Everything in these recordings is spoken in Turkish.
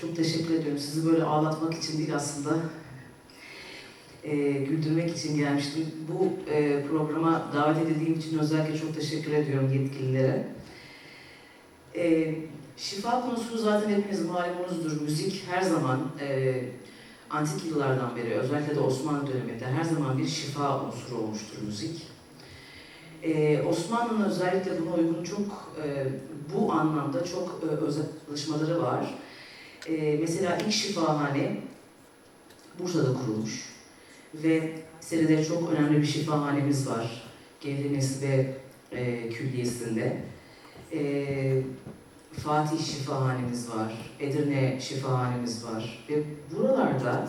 Çok teşekkür ediyorum. Sizi böyle ağlatmak için değil aslında. E, güldürmek için gelmiştim. Bu e, programa davet edildiğim için özellikle çok teşekkür ediyorum yetkililere. E, şifa konusu zaten hepiniz malumunuzdur. Müzik her zaman e, antik yıllardan beri, özellikle de Osmanlı döneminde her zaman bir şifa unsuru olmuştur müzik. Ee, Osmanlı'nın özellikle buna uygun çok, e, bu anlamda çok e, özel çalışmaları var. E, mesela ilk şifahane Bursa'da kurulmuş ve seride çok önemli bir şifahanemiz var. Gevri Nesibe e, Külliyesi'nde. E, Fatih Şifahanemiz var, Edirne Şifahanemiz var ve buralarda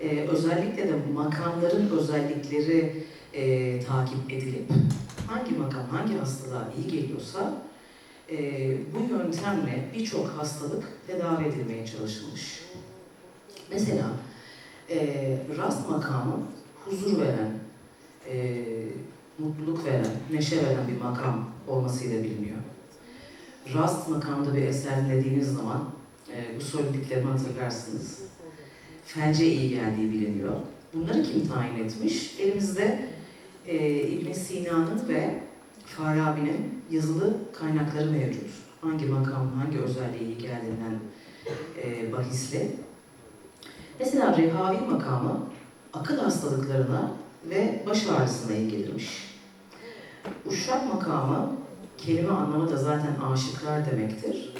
e, özellikle de makamların özellikleri e, takip edilip hangi makam hangi hastalığa iyi geliyorsa e, bu yöntemle birçok hastalık tedavi edilmeye çalışılmış. Mesela e, rast makamı huzur veren, e, mutluluk veren, neşe veren bir makam olmasıyla biliniyor. Rast makamında bir eser dinlediğiniz zaman e, bu söylediklerimi hatırlarsınız. Felce iyi geldiği biliniyor. Bunları kim tayin etmiş? Elimizde e, ibn Sina'nın ve Farabi'nin yazılı kaynakları mevcut. Hangi makam, hangi özelliği geldiğinden e, bahisli. Mesela rehavi makamı akıl hastalıklarına ve baş ağrısına iyi gelirmiş. Uşak makamı kelime anlamı da zaten aşıklar demektir.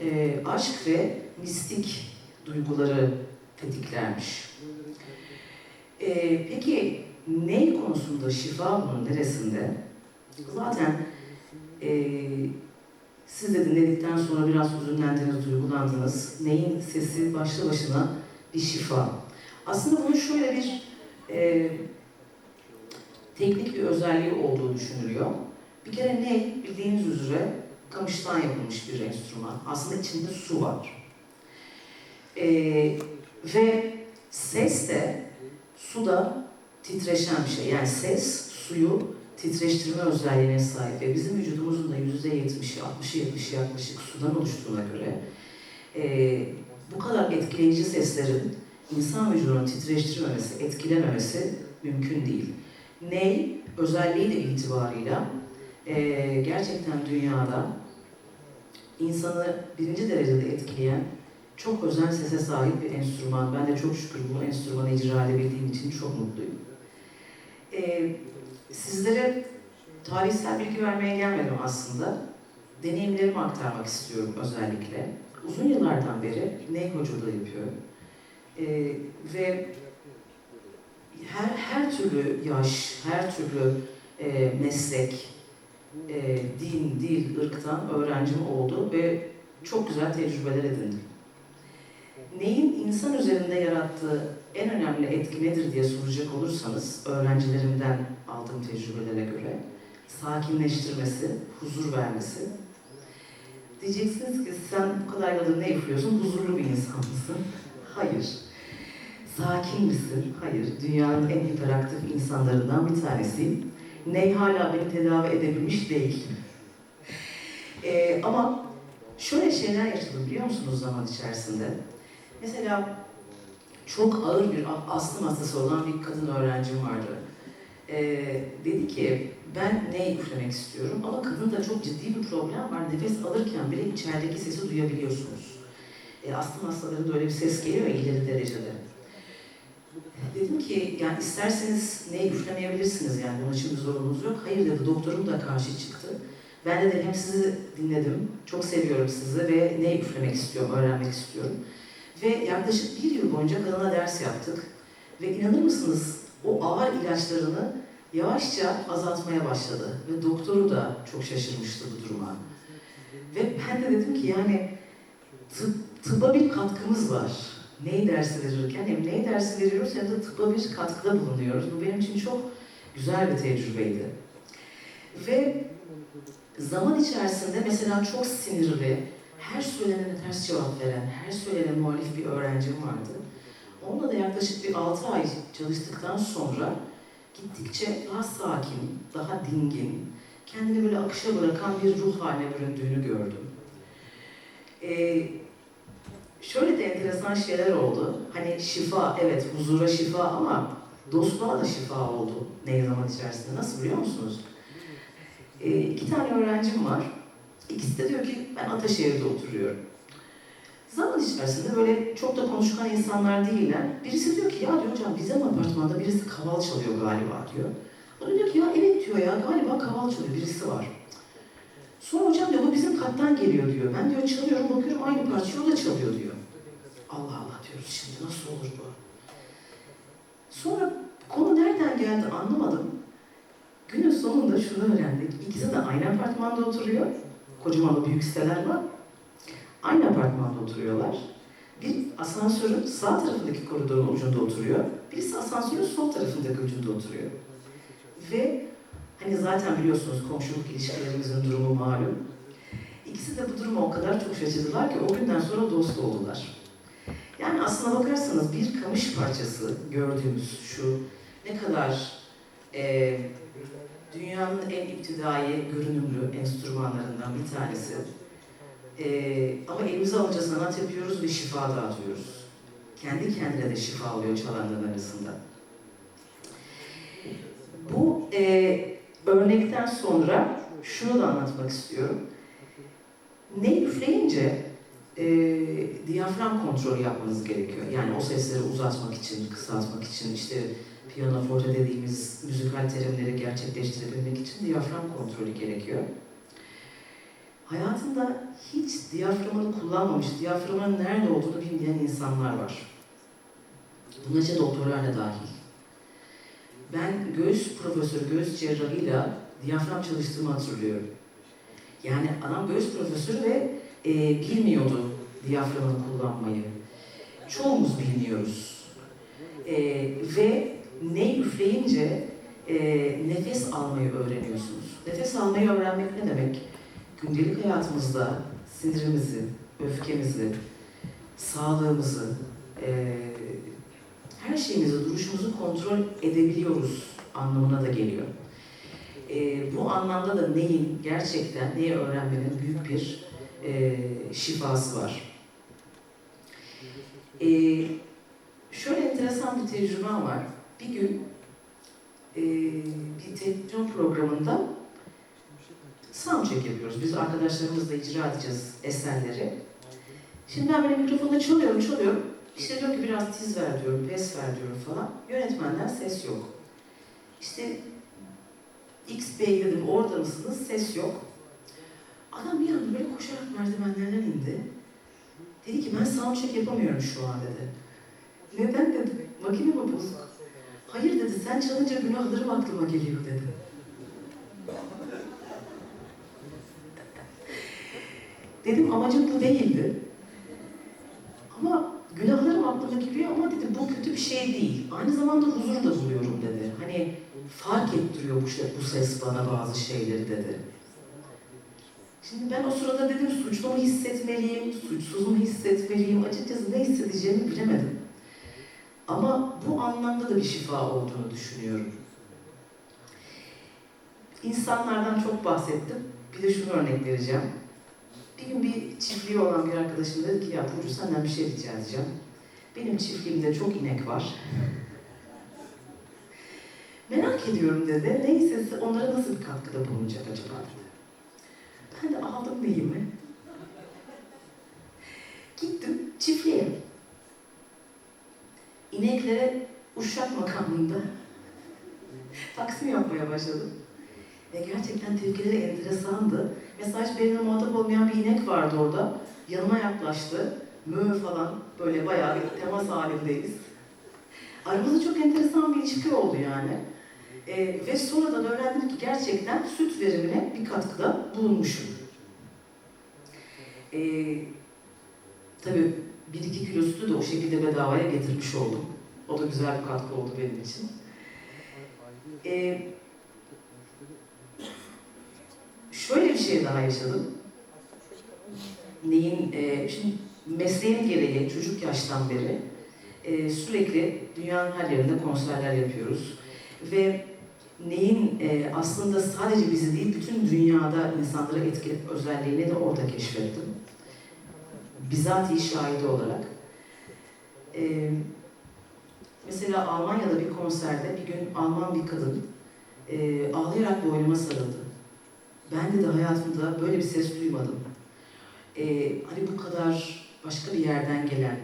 E, aşk ve mistik duyguları tetiklermiş. E, peki ney konusunda şifa bunun neresinde? Zaten e, siz de dinledikten sonra biraz hüzünlendiniz, duygulandınız. Neyin sesi başlı başına bir şifa. Aslında bunun şöyle bir e, teknik bir özelliği olduğu düşünülüyor. Bir kere ney bildiğiniz üzere kamıştan yapılmış bir enstrüman. Aslında içinde su var. E, ve ses de suda titreşen bir şey. Yani ses suyu titreştirme özelliğine sahip ve bizim vücudumuzun da yüzde yetmişi, altmışı, yetmişi yaklaşık sudan oluştuğuna göre e, bu kadar etkileyici seslerin insan vücudunu titreştirmemesi, etkilememesi mümkün değil. Ney özelliği de itibarıyla e, gerçekten dünyada insanı birinci derecede etkileyen çok özel sese sahip bir enstrüman. Ben de çok şükür bu enstrümanı icra edebildiğim için çok mutluyum. Ee, sizlere tarihsel bilgi vermeye gelmedim aslında. Deneyimlerimi aktarmak istiyorum özellikle. Uzun yıllardan beri ney hoculuğu yapıyorum. Ee, ve her, her türlü yaş, her türlü e, meslek, e, din, dil, ırktan öğrencim oldu ve çok güzel tecrübeler edindim neyin insan üzerinde yarattığı en önemli etki nedir diye soracak olursanız öğrencilerimden aldığım tecrübelere göre sakinleştirmesi, huzur vermesi. Diyeceksiniz ki sen bu kadar yıldır ne üflüyorsun? Huzurlu bir insan mısın? Hayır. Sakin misin? Hayır. Dünyanın en hiperaktif insanlarından bir tanesiyim. Ney hala beni tedavi edebilmiş değil. Ee, ama şöyle şeyler yaşadım biliyor musunuz zaman içerisinde? Mesela çok ağır bir astım hastası olan bir kadın öğrencim vardı. Ee, dedi ki ben ne üflemek istiyorum ama kadında çok ciddi bir problem var. Nefes alırken bile içerideki sesi duyabiliyorsunuz. E, astım hastalarında öyle bir ses geliyor ya ileri derecede. Dedim ki yani isterseniz ne üflemeyebilirsiniz yani bunun için bir zorunluluğunuz yok. Hayır dedi doktorum da karşı çıktı. Ben de hem sizi dinledim, çok seviyorum sizi ve ne üflemek istiyorum, öğrenmek istiyorum. Ve yaklaşık bir yıl boyunca kadına ders yaptık. Ve inanır mısınız o ağır ilaçlarını yavaşça azaltmaya başladı. Ve doktoru da çok şaşırmıştı bu duruma. Ve ben de dedim ki yani tıp, tıbba bir katkımız var. Neyi dersi verirken hem neyi dersi veriyoruz hem de tıbba bir katkıda bulunuyoruz. Bu benim için çok güzel bir tecrübeydi. Ve zaman içerisinde mesela çok sinirli, her söylenene ters cevap veren, her söylenen muhalif bir öğrencim vardı. Onunla da yaklaşık bir 6 ay çalıştıktan sonra gittikçe daha sakin, daha dingin, kendini böyle akışa bırakan bir ruh haline büründüğünü gördüm. Ee, şöyle de enteresan şeyler oldu. Hani şifa, evet huzura şifa ama dostluğa da şifa oldu ne zaman içerisinde. Nasıl biliyor musunuz? Ee, iki tane öğrencim var. İkisi de diyor ki ben Ataşehir'de oturuyorum. Zaman içerisinde böyle çok da konuşkan insanlar değiller. Birisi diyor ki ya diyor hocam bizim apartmanda birisi kaval çalıyor galiba diyor. O diyor ki ya evet diyor ya galiba kaval çalıyor birisi var. Sonra hocam diyor bu bizim kattan geliyor diyor. Ben diyor çalıyorum bakıyorum aynı parçayı o da çalıyor diyor. Allah Allah diyoruz şimdi nasıl olur bu? Sonra konu nereden geldi anlamadım. Günün sonunda şunu öğrendik. İkisi de aynı apartmanda oturuyor. Kocaman büyük siteler var. Aynı apartmanda oturuyorlar. Bir asansörün sağ tarafındaki koridorun ucunda oturuyor. Birisi asansörün sol tarafındaki ucunda oturuyor. Ve hani zaten biliyorsunuz komşuluk ilişkilerimizin durumu malum. İkisi de bu duruma o kadar çok şaşırdılar ki o günden sonra dost oldular. Yani aslına bakarsanız bir kamış parçası gördüğümüz şu ne kadar e, dünyanın en iptidai görünümlü enstrümanlarından bir tanesi. E, ama elimize alınca sanat yapıyoruz ve şifa dağıtıyoruz. Kendi kendine de şifa oluyor çalanların arasında. Bu e, örnekten sonra şunu da anlatmak istiyorum. Ne üfleyince e, diyafram kontrolü yapmanız gerekiyor. Yani o sesleri uzatmak için, kısaltmak için, işte piyano forte dediğimiz müzikal terimleri gerçekleştirebilmek için diyafram kontrolü gerekiyor. Hayatında hiç diyaframını kullanmamış, diyaframın nerede olduğunu bilmeyen insanlar var. Buna işte doktorlar da dahil. Ben göğüs profesörü, göğüs cerrahıyla diyafram çalıştığımı hatırlıyorum. Yani adam göğüs profesörü ve e, bilmiyordu diyaframını kullanmayı. Çoğumuz bilmiyoruz. E, ve ne üfleyince e, nefes almayı öğreniyorsunuz. Nefes almayı öğrenmek ne demek? Gündelik hayatımızda sinirimizi, öfkemizi, sağlığımızı, e, her şeyimizi, duruşumuzu kontrol edebiliyoruz anlamına da geliyor. E, bu anlamda da neyin gerçekten neyi öğrenmenin büyük bir e, şifası var. E, şöyle enteresan bir tecrübem var. Bir gün e, bir televizyon programında soundcheck yapıyoruz. Biz arkadaşlarımızla icra edeceğiz eserleri. Şimdi ben böyle mikrofonda çalıyorum, çalıyorum. İşte diyor ki biraz tiz ver diyorum, pes ver diyorum falan. Yönetmenden ses yok. İşte X Bey dedim orada mısınız? Ses yok. Adam bir anda böyle koşarak merdivenlerden indi. Dedi ki ben soundcheck yapamıyorum şu an dedi. Neden dedim. Makine mi bozuk? Hayır dedi sen çalınca günahlarım aklıma geliyor dedi. Dedim amacım bu değildi. Ama günahlarım aklıma geliyor ama dedi bu kötü bir şey değil. Aynı zamanda huzur da buluyorum dedi. Hani fark ettiriyor bu, şey, bu ses bana bazı şeyleri dedi. Şimdi ben o sırada dedim suçlu mu hissetmeliyim, suçsuz mu hissetmeliyim, açıkçası ne hissedeceğimi bilemedim. Ama bu anlamda da bir şifa olduğunu düşünüyorum. İnsanlardan çok bahsettim. Bir de şunu örnek vereceğim. Bir gün bir çiftliği olan bir arkadaşım dedi ki ya Burcu senden bir şey rica edeceğim. Benim çiftliğimde çok inek var. Merak ediyorum dedi. Neyse onlara nasıl bir katkıda bulunacak acaba dedi. Ben de aldım neyimi. Gittim çiftliğe. İneklere uşak makamında taksim yapmaya başladım. Ve gerçekten tepkileri enteresandı. Hiç benimle muhatap olmayan bir inek vardı orada. Yanıma yaklaştı. Mö falan böyle bayağı bir temas halindeyiz. Aramızda çok enteresan bir ilişki oldu yani. Ee, ve sonradan öğrendim ki gerçekten süt verimine bir katkıda bulunmuşum. Ee, tabii bir iki kilo sütü de o şekilde bedavaya getirmiş oldum. O da güzel bir katkı oldu benim için. Ee, şöyle bir şey daha yaşadım. Neyin, e, şimdi mesleğim gereği çocuk yaştan beri e, sürekli dünyanın her yerinde konserler yapıyoruz. Ve neyin e, aslında sadece bizi değil, bütün dünyada insanlara etki özelliğini de orada keşfettim. Bizatihi şahidi olarak. Ee, mesela Almanya'da bir konserde bir gün Alman bir kadın e, ağlayarak boynuma sarıldı. Ben de, de hayatımda böyle bir ses duymadım. Ee, hani bu kadar başka bir yerden gelen,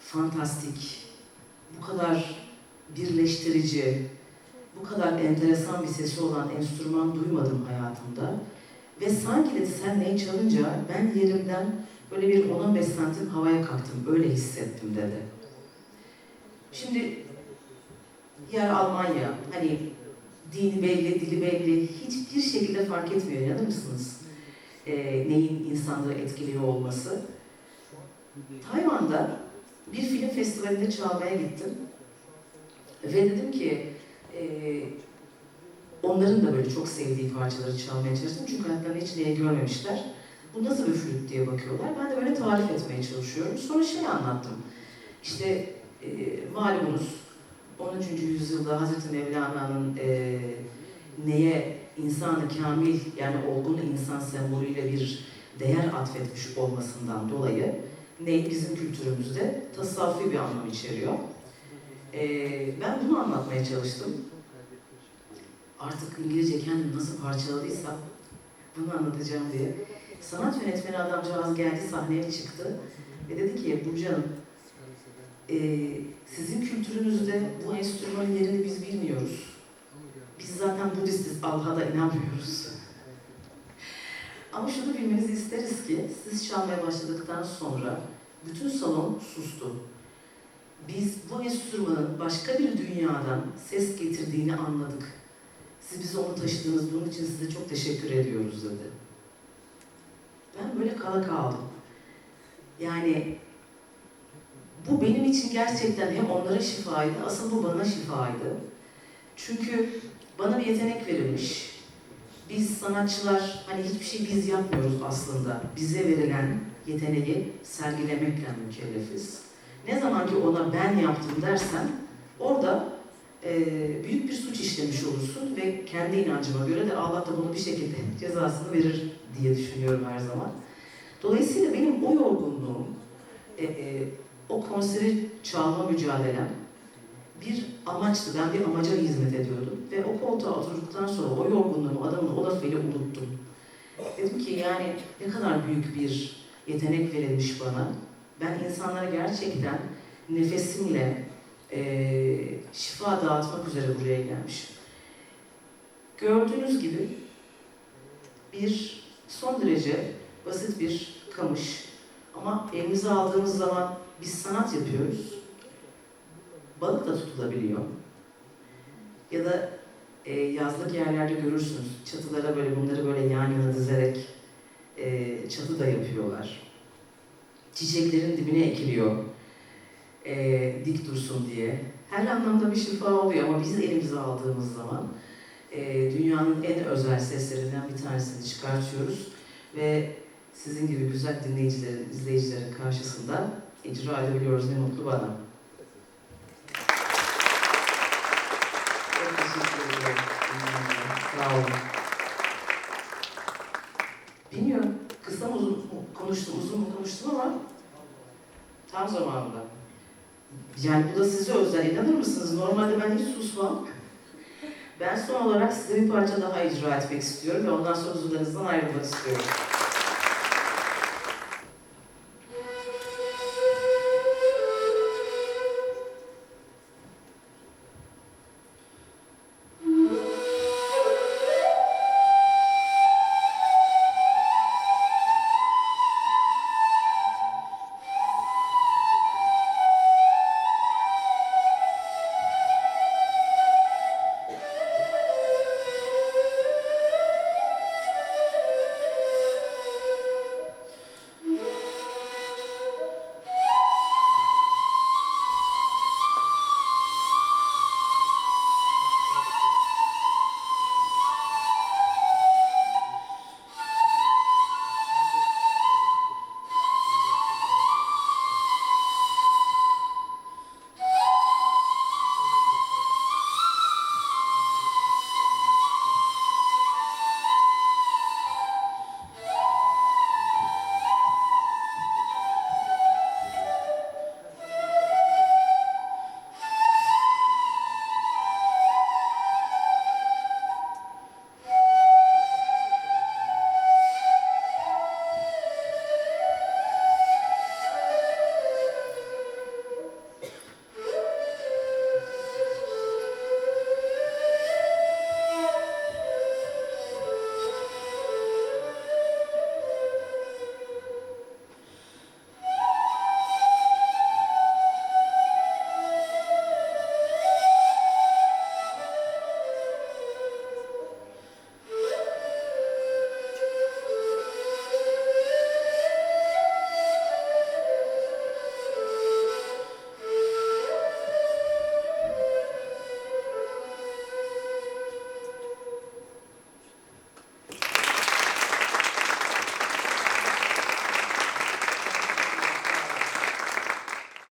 fantastik, bu kadar birleştirici, bu kadar enteresan bir sesi olan enstrüman duymadım hayatımda. Ve sanki dedi sen neyi çalınca ben yerimden böyle bir 10-15 santim havaya kalktım. Öyle hissettim dedi. Şimdi yer Almanya. Hani dini belli, dili belli. Hiçbir şekilde fark etmiyor. Inanır mısınız? Ee, neyin insanları etkiliyor olması. Tayvan'da bir film festivalinde çalmaya gittim. Ve dedim ki e, onların da böyle çok sevdiği parçaları çalmaya çalıştım. Çünkü hayatlarında hiç neyi görmemişler. Bu nasıl flüt diye bakıyorlar. Ben de böyle tarif etmeye çalışıyorum. Sonra şey anlattım. İşte e, malumunuz 13. yüzyılda Hazreti Mevlana'nın e, neye insanı kamil yani olgun insan sembolüyle bir değer atfetmiş olmasından dolayı ney bizim kültürümüzde tasavvufi bir anlam içeriyor. Ee, ben bunu anlatmaya çalıştım. Artık İngilizce kendimi nasıl parçaladıysam bunu anlatacağım diye. Sanat yönetmeni adamcağız geldi sahneye çıktı ve dedi ki Burcu Hanım e, sizin kültürünüzde bu enstrümanın yerini biz bilmiyoruz. Biz zaten Budistiz, Allah'a da inanmıyoruz. Ama şunu bilmenizi isteriz ki siz çalmaya başladıktan sonra bütün salon sustu. Biz bu enstrümanın başka bir dünyadan ses getirdiğini anladık. Siz bize onu taşıdınız, bunun için size çok teşekkür ediyoruz dedi. Böyle kala kaldım. Yani bu benim için gerçekten hem onlara şifaydı, asıl bu bana şifaydı. Çünkü bana bir yetenek verilmiş. Biz sanatçılar hani hiçbir şey biz yapmıyoruz aslında. Bize verilen yeteneği sergilemekle mükellefiz. Ne zaman ki ona ben yaptım dersen orada e, büyük bir suç işlemiş olursun ve kendi inancıma göre de Allah da bunu bir şekilde cezasını verir diye düşünüyorum her zaman. Dolayısıyla benim o yorgunluğum, e, e, o konseri çalma mücadelem bir amaçtı. Ben bir amaca hizmet ediyordum. Ve o koltuğa oturduktan sonra o yorgunluğumu, adamın o lafıyla unuttum. Dedim ki yani ne kadar büyük bir yetenek verilmiş bana. Ben insanlara gerçekten nefesimle e, şifa dağıtmak üzere buraya gelmişim. Gördüğünüz gibi bir son derece basit bir kamış. Ama elimize aldığımız zaman biz sanat yapıyoruz. Balık da tutulabiliyor. Ya da e, yazlık yerlerde görürsünüz. Çatılara böyle bunları böyle yan yana dizerek e, çatı da yapıyorlar. Çiçeklerin dibine ekiliyor. E, dik dursun diye. Her anlamda bir şifa oluyor ama biz elimize aldığımız zaman e, dünyanın en özel seslerinden bir tanesini çıkartıyoruz ve sizin gibi güzel dinleyicilerin, izleyicilerin karşısında icra edebiliyoruz. Ne mutlu bana. Çok teşekkür ederim. Sağ olun. Bilmiyorum, kısa mı uzun mu konuştum, uzun mu konuştum ama tam zamanında. Yani bu da size özel, inanır mısınız? Normalde ben hiç susmam. Ben son olarak size bir parça daha icra etmek istiyorum ve ondan sonra huzurlarınızdan ayrılmak istiyorum.